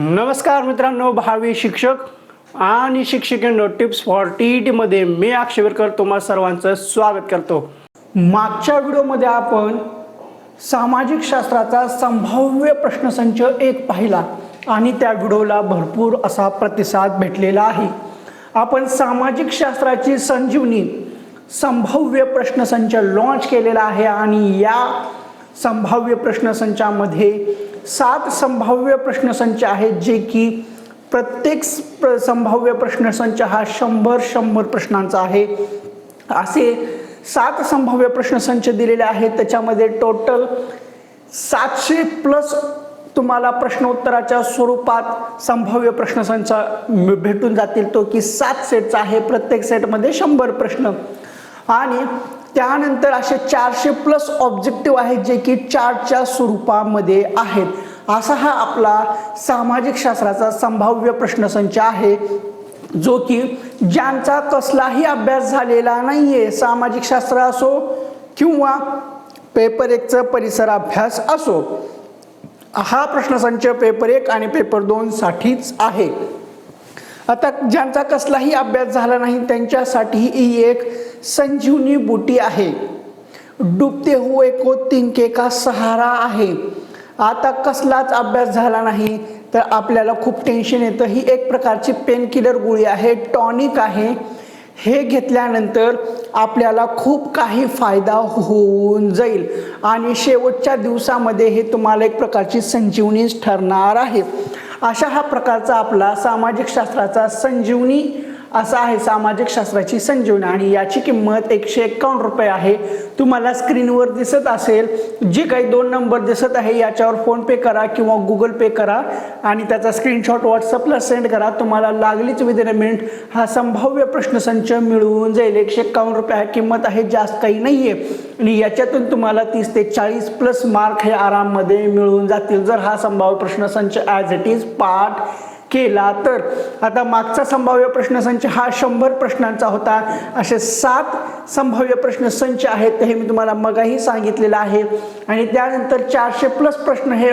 नमस्कार मित्रांनो भावी शिक्षक आणि शिक्षकांनो टिप्स फॉर टी टीमध्ये मी अक्षयवरकर तुम्हा सर्वांचं स्वागत करतो. मागच्या व्हिडिओमध्ये आपण सामाजिक शास्त्राचा संभाव्य प्रश्नसंच एक पाहिला आणि त्या व्हिडिओला भरपूर असा प्रतिसाद भेटलेला आहे. आपण सामाजिक शास्त्राची संजीवनी संभाव्य प्रश्नसंच लॉन्च केलेला आहे आणि या संभाव्य प्रश्नसंचामध्ये सात संभाव्य प्रश्नसंच आहेत जे की प्रत्येक स- प्र- संभाव्य प्रश्नसंच हा शंभर शंभर प्रश्नांचा आहे. असे सात संभाव्य प्रश्नसंच दिलेले आहेत. त्याच्यामध्ये टोटल सातशे प्लस तुम्हाला प्रश्नोत्तराच्या स्वरूपात संभाव्य प्रश्नसंच भेटून जातील. तो की सात सेटचा आहे. प्रत्येक सेटमध्ये शंभर प्रश्न. आणि त्यानंतर असे चारशे प्लस ऑब्जेक्टिव्ह आहेत जे की चार्टच्या स्वरूपामध्ये आहेत. असा हा आपला सामाजिक शास्त्राचा संभाव्य प्रश्नसंच आहे जो की ज्यांचा कसलाही अभ्यास झालेला नाहीये सामाजिक शास्त्र असो किंवा पेपर एकचा परिसर अभ्यास असो हा प्रश्नसंच पेपर एक आणि पेपर दोनसाठीच आहे. आता ज्यांचा कसलाही अभ्यास झाला नाही त्यांच्यासाठी ही एक संजीवनी बुटी आहे. डुबते हो हुए को तिनके का सहारा आहे. आता कसलाच अभ्यास झाला नाही तर आपल्याला खूप टेन्शन येतं. ही एक प्रकारची पेन किलर गोळी आहे टॉनिक आहे. हे घेतल्यानंतर आपल्याला खूप काही फायदा होऊन जाईल. आणि शेवटच्या दिवसामध्ये हे तुम्हाला एक प्रकारची संजीवनीच ठरणार आहे. अशा हा प्रकारचा आपला सामाजिक शास्त्राचा संजीवनी असा आहे सामाजिक शास्त्राची संजीवनी आणि याची किंमत एकशे एक्कावन्न रुपये आहे. तुम्हाला स्क्रीनवर दिसत असेल जे काही दोन नंबर दिसत आहे याच्यावर फोनपे करा किंवा गुगल पे करा आणि त्याचा स्क्रीनशॉट व्हॉट्सअपला सेंड करा. तुम्हाला लागलीच विदिन अ मिनिट हा संभाव्य प्रश्नसंच मिळून जाईल. एकशे एक्कावन्न रुपये किंमत आहे जास्त काही नाही आहे आणि याच्यातून तुम्हाला तीस ते चाळीस प्लस मार्क हे आराममध्ये मिळून जातील. जर हा संभाव्य प्रश्नसंच ॲज इट इज पार्ट केला तर? आता मागचा संभाव्य प्रश्नसंच हा शंभर प्रश्नांचा होता. असे सात संभाव्य प्रश्नसंच आहेत हे मी तुम्हाला मगाही सांगितलेलं आहे. आणि त्यानंतर चारशे प्लस प्रश्न हे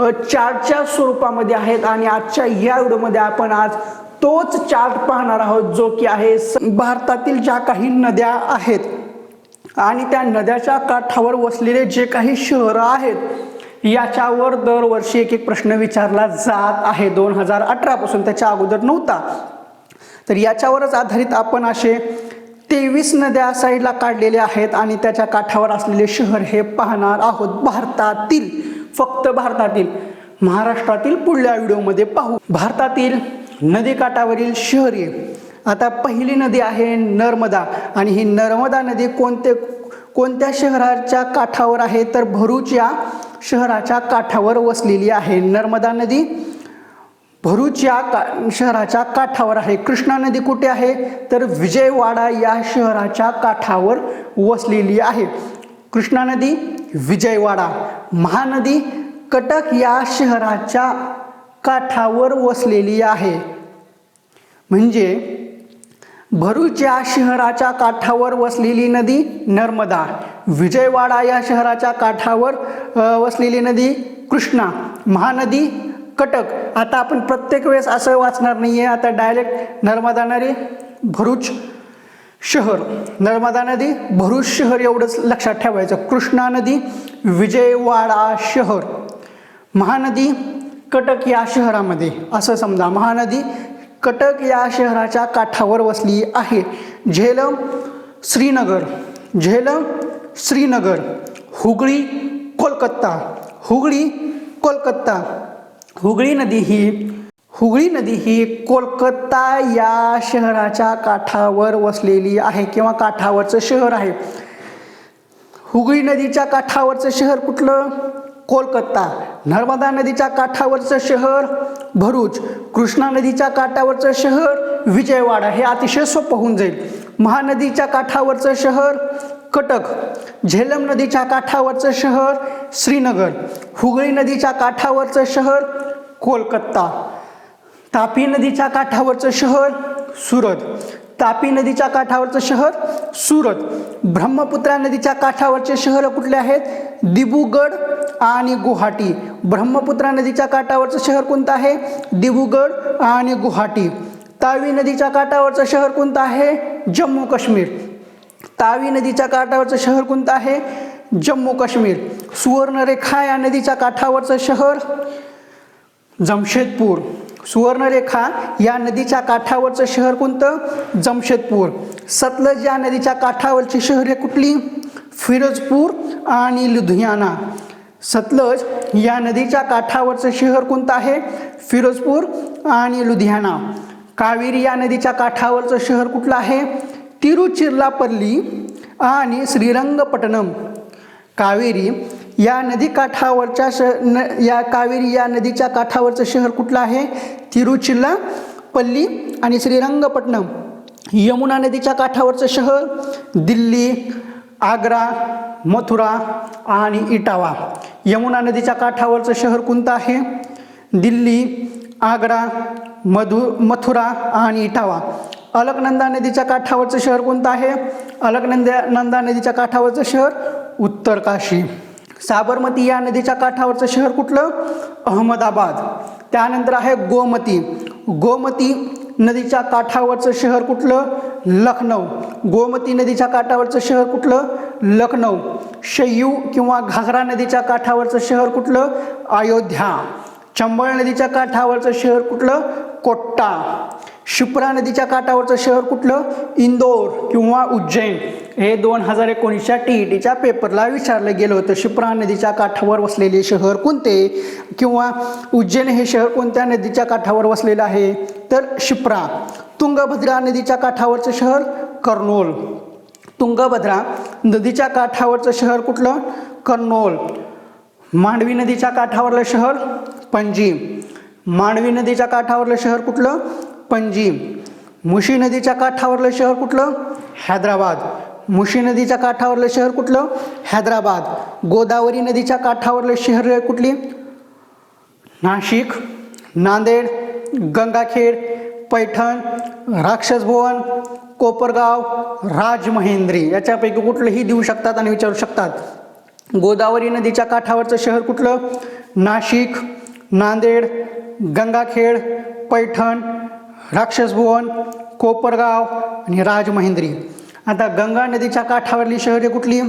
चारच्या स्वरूपामध्ये आहेत. आणि आजच्या या व्हिडिओमध्ये आपण आज तोच चार्ट पाहणार आहोत जो की आहे भारतातील ज्या काही नद्या आहेत. आणि त्या नद्याच्या काठावर वसलेले जे काही शहरं आहेत याच्यावर दरवर्षी एक एक प्रश्न विचारला जात आहे. दोन हजार अठरापासून त्याच्या अगोदर नव्हता. तर याच्यावरच आधारित आपण असे तेवीस नद्या साईडला काढलेल्या आहेत आणि त्याच्या काठावर असलेले शहर हे पाहणार आहोत भारतातील फक्त भारतातील. महाराष्ट्रातील पुढल्या व्हिडिओमध्ये पाहू. भारतातील नदीकाठावरील शहरे आता पहिली नदी आहे नर्मदा आणि ही नर्मदा नदी कोणते कोणत्या शहराच्या काठावर आहे? तर भरूच या शहराच्या काठावर वसलेली आहे. नर्मदा नदी भरूच या का शहराच्या काठावर आहे. कृष्णा नदी कुठे आहे? तर विजयवाडा या शहराच्या काठावर वसलेली आहे. कृष्णा नदी विजयवाडा. महानदी कटक या शहराच्या काठावर वसलेली आहे. म्हणजे भरूच या शहराच्या काठावर वसलेली नदी नर्मदा. विजयवाडा या शहराच्या काठावर वसलेली नदी कृष्णा. महानदी कटक. आता आपण प्रत्येक वेळेस असं वाचणार नाही आहे आता डायरेक्ट नर्मदा नदी भरूच शहर. नर्मदा नदी भरूच शहर एवढंच लक्षात ठेवायचं. कृष्णा नदी विजयवाडा शहर. महानदी कटक या शहरामध्ये. असं समजा. महानदी कटक या शहराच्या काठावर वसली आहे. झेलम श्रीनगर झेलम श्रीनगर हुगळी कोलकाता हुगळी कोलकाता हुगळी नदी ही हुगळी नदी ही कोलकाता या शहराच्या काठावर वसलेली आहे किंवा काठावरचं शहर आहे. हुगळी नदीच्या काठावरचं शहर कुठलं? कोलकाता. नर्मदा नदीच्या काठावरचं शहर भरूच. कृष्णा नदीच्या काठावरचं शहर विजयवाडा. हे अतिशय सोपं होऊन जाईल. महानदीच्या काठावरचं शहर कटक. झेलम नदीच्या काठावरचं शहर श्रीनगर. हुगळी नदीच्या काठावरचं शहर कोलकाता. तापी नदीच्या काठावरचं शहर सुरत. तापी नदीच्या काठावरचं शहर सुरत ब्रह्मपुत्रा नदीच्या काठावरचे शहर कुठले आहेत? दिबुगड आणि गुवाहाटी ब्रह्मपुत्रा नदीच्या काठावरचं शहर कोणतं आहे? दिबुगड आणि गुवाहाटी तावी नदीच्या काठावरचं शहर कोणतं आहे? जम्मू काश्मीर. तावी नदीच्या काठावरचं शहर कोणतं आहे? जम्मू काश्मीर. सुवर्णरेखा या नदीच्या काठावरचं शहर जमशेदपूर. सुवर्णरेखा या नदीच्या काठावरचं शहर कोणतं? जमशेदपूर. सतलज या नदीच्या काठावरची शहरे कुठली? फिरोजपूर आणि लुधियाना. सतलज या नदीच्या काठावरचं शहर कोणतं आहे? फिरोजपूर आणि लुधियाना. कावेरी या नदीच्या काठावरचं शहर कुठलं आहे? तिरुचिर्लापल्ली आणि श्रीरंगपट्टणम. कावेरी या नदी काठावरच्या श न या कावेरी या नदीच्या काठावरचं शहर कुठलं आहे? तिरुचिल्ला पल्ली आणि श्रीरंगपट्टणम. यमुना नदीच्या काठावरचं शहर दिल्ली आग्रा मथुरा आणि इटावा. यमुना नदीच्या काठावरचं शहर कोणतं आहे? दिल्ली आग्रा मधु मथुरा आणि इटावा. अलकनंदा नदीच्या काठावरचं शहर कोणतं आहे? अलकनंदा नंदा नदीच्या काठावरचं शहर उत्तर काशी साबरमती या नदीच्या काठावरचं शहर कुठलं? अहमदाबाद. त्यानंतर आहे गोमती. गोमती नदीच्या काठावरचं शहर कुठलं? लखनौ. गोमती नदीच्या काठावरचं शहर कुठलं? लखनौ. शयू किंवा घाघरा नदीच्या काठावरचं शहर कुठलं? अयोध्या. चंबळ नदीच्या काठावरचं शहर कुठलं? कोट्टा. शिप्रा नदीच्या काठावरचं शहर कुठलं? इंदोर किंवा उज्जैन. हे दोन हजार एकोणीसच्या टी ई टीच्या पेपरला विचारलं गेलं होतं. शिप्रा नदीच्या काठावर वसलेले शहर कोणते? किंवा उज्जैन हे शहर कोणत्या नदीच्या काठावर वसलेलं आहे? तर शिप्रा तुंगभद्रा नदीच्या काठावरचं शहर कर्नोल. तुंगभद्रा नदीच्या काठावरचं शहर कुठलं? कर्नोल. मांडवी नदीच्या काठावरलं शहर पणजी. मांडवी नदीच्या काठावरलं शहर कुठलं? पणजी. मुशी नदीच्या काठावरलं शहर कुठलं? हैदराबाद. मुशी नदीच्या काठावरलं शहर कुठलं? हैदराबाद. गोदावरी नदीच्या काठावरलं शहर कुठली? नाशिक नांदेड गंगाखेड पैठण राक्षसभुवन कोपरगाव राजमहेंद्री. याच्यापैकी कुठलंही देऊ शकतात आणि विचारू शकतात. गोदावरी नदीच्या काठावरचं शहर कुठलं? नाशिक नांदेड गंगाखेड पैठण राक्षसभुवन कोपरगाव आणि राजमहेंद्री. आता गंगा नदीच्या काठावरली शहरे कुठली?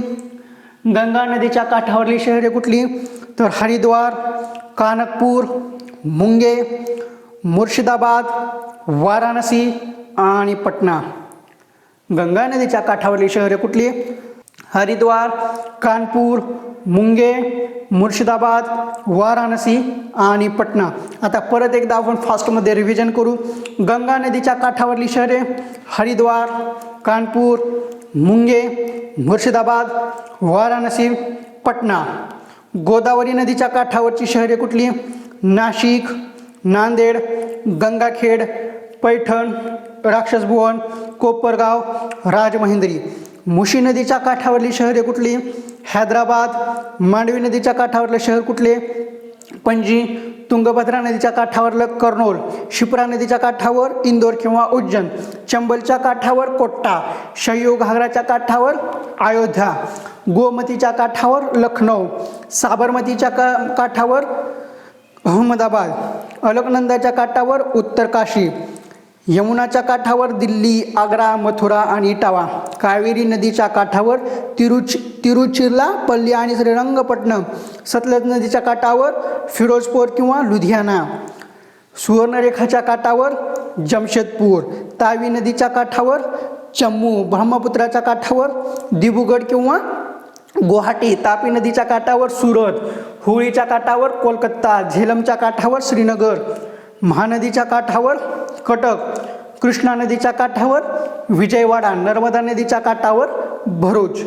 गंगा नदीच्या काठावरली शहरे कुठली? तर हरिद्वार कानकपूर मुंगे मुर्शिदाबाद वाराणसी आणि पटना. गंगा नदीच्या काठावरली शहरे कुठली? हरिद्वार कानपूर मुंगे मुर्शिदाबाद वाराणसी आणि पटना. आता परत एकदा आपण फास्टमध्ये रिव्हिजन करू. गंगा नदीच्या काठावरली शहरे हरिद्वार कानपूर मुंगे मुर्शिदाबाद वाराणसी पटना. गोदावरी नदीच्या काठावरची शहरे कुठली? नाशिक नांदेड गंगाखेड पैठण राक्षसभुवन कोपरगाव राजमहेंद्री. मुशी नदीच्या काठावरली शहरे कुठली? हैदराबाद मांडवी नदीच्या काठावरलं शहर कुठले? पणजी तुंगभद्रा नदीच्या काठावरलं कर्नोल शिप्रा नदीच्या काठावर इंदोर किंवा उज्जैन चंबलच्या काठावर कोट्टा शयू घागराच्या काठावर अयोध्या गोमतीच्या काठावर लखनौ साबरमतीच्या का काठावर अहमदाबाद अलकनंदाच्या काठावर उत्तर काशी यमुनाच्या काठावर दिल्ली आग्रा मथुरा आणि इटावा कावेरी नदीच्या काठावर तिरुच तिरुचिर्लापल्ली आणि श्रीरंगपट्टणम सतलज नदीच्या काठावर फिरोजपूर किंवा लुधियाना. सुवर्णरेखाच्या काठावर जमशेदपूर. तावी नदीच्या काठावर चम्मू. ब्रह्मपुत्राच्या काठावर दिबुगड किंवा गुवाहाटी. तापी नदीच्या काठावर सुरत. होळीच्या काठावर कोलकाता. झेलमच्या काठावर श्रीनगर. महानदीच्या काठावर कटक. कृष्णा नदीच्या काठावर विजयवाडा. नर्मदा नदीच्या काठावर भरूच.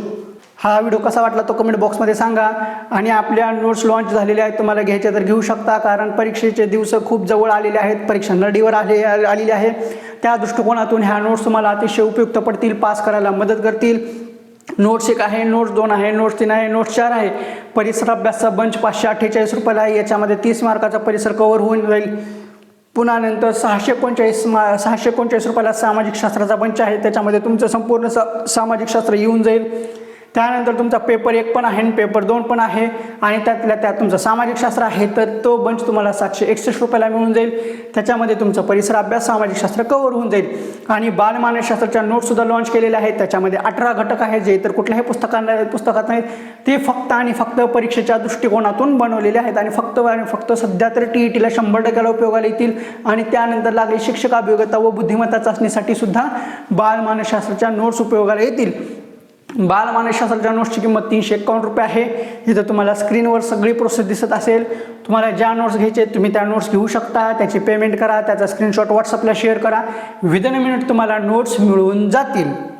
हा व्हिडिओ कसा वाटला तो कमेंट बॉक्समध्ये सांगा. आणि आपल्या नोट्स लॉन्च झालेल्या आहेत तुम्हाला घ्यायच्या तर घेऊ शकता कारण परीक्षेचे दिवस खूप जवळ आलेले आहेत. परीक्षा नडीवर आले आलेली आहे. त्या दृष्टिकोनातून ह्या नोट्स तुम्हाला अतिशय उपयुक्त पडतील पास करायला मदत करतील. नोट्स एक आहे नोट्स दोन आहे नोट्स तीन आहे नोट्स चार आहे. परिसर अभ्यासचा बंच पाचशे अठ्ठेचाळीस रुपयाला आहे. याच्यामध्ये तीस मार्काचा परिसर कव्हर होऊन जाईल. पुन्हा नंतर सहाशे एकोणचाळीस मा सहाशे एकोणचाळीस रुपयाला सामाजिक शास्त्राचा बंच आहे. त्याच्यामध्ये तुमचं संपूर्ण सा सामाजिक शास्त्र येऊन जाईल. त्यानंतर तुमचा पेपर एक पण आहे आणि पेपर दोन पण आहे. आणि त्यातल्या त्यात तुमचं सामाजिक शास्त्र आहे तर तो बंच तुम्हाला सातशे एकसष्ट रुपयाला मिळून जाईल. त्याच्यामध्ये तुमचं परिसर अभ्यास सामाजिक शास्त्र कव्हर होऊन जाईल. आणि बालमानसशास्त्राच्या नोट्ससुद्धा लॉन्च केलेल्या आहेत. त्याच्यामध्ये अठरा घटक आहेत जे इतर कुठल्याही पुस्तकांना पुस्तकात नाहीत. ते फक्त आणि फक्त परीक्षेच्या दृष्टिकोनातून बनवलेले आहेत. आणि फक्त आणि फक्त सध्या तर टी ई टीला शंभर टक्क्याला उपयोगाला येतील. आणि त्यानंतर लागले शिक्षक अभियोगता व बुद्धिमत्ता चाचणीसाठी सुद्धा बालमानसशास्त्राच्या नोट्स उपयोगाला येतील. बालमानसशास्त्राच्या नोट्सची किंमत तीनशे एकावन्न रुपये आहे. इथं तुम्हाला स्क्रीनवर सगळी प्रोसेस दिसत असेल. तुम्हाला ज्या नोट्स घ्यायचे आहेत, तुम्ही त्या नोट्स घेऊ शकता. त्याची पेमेंट करा त्याचा स्क्रीनशॉट व्हॉट्सअपला शेअर करा. विदिन अ मिनिट तुम्हाला नोट्स मिळून जातील.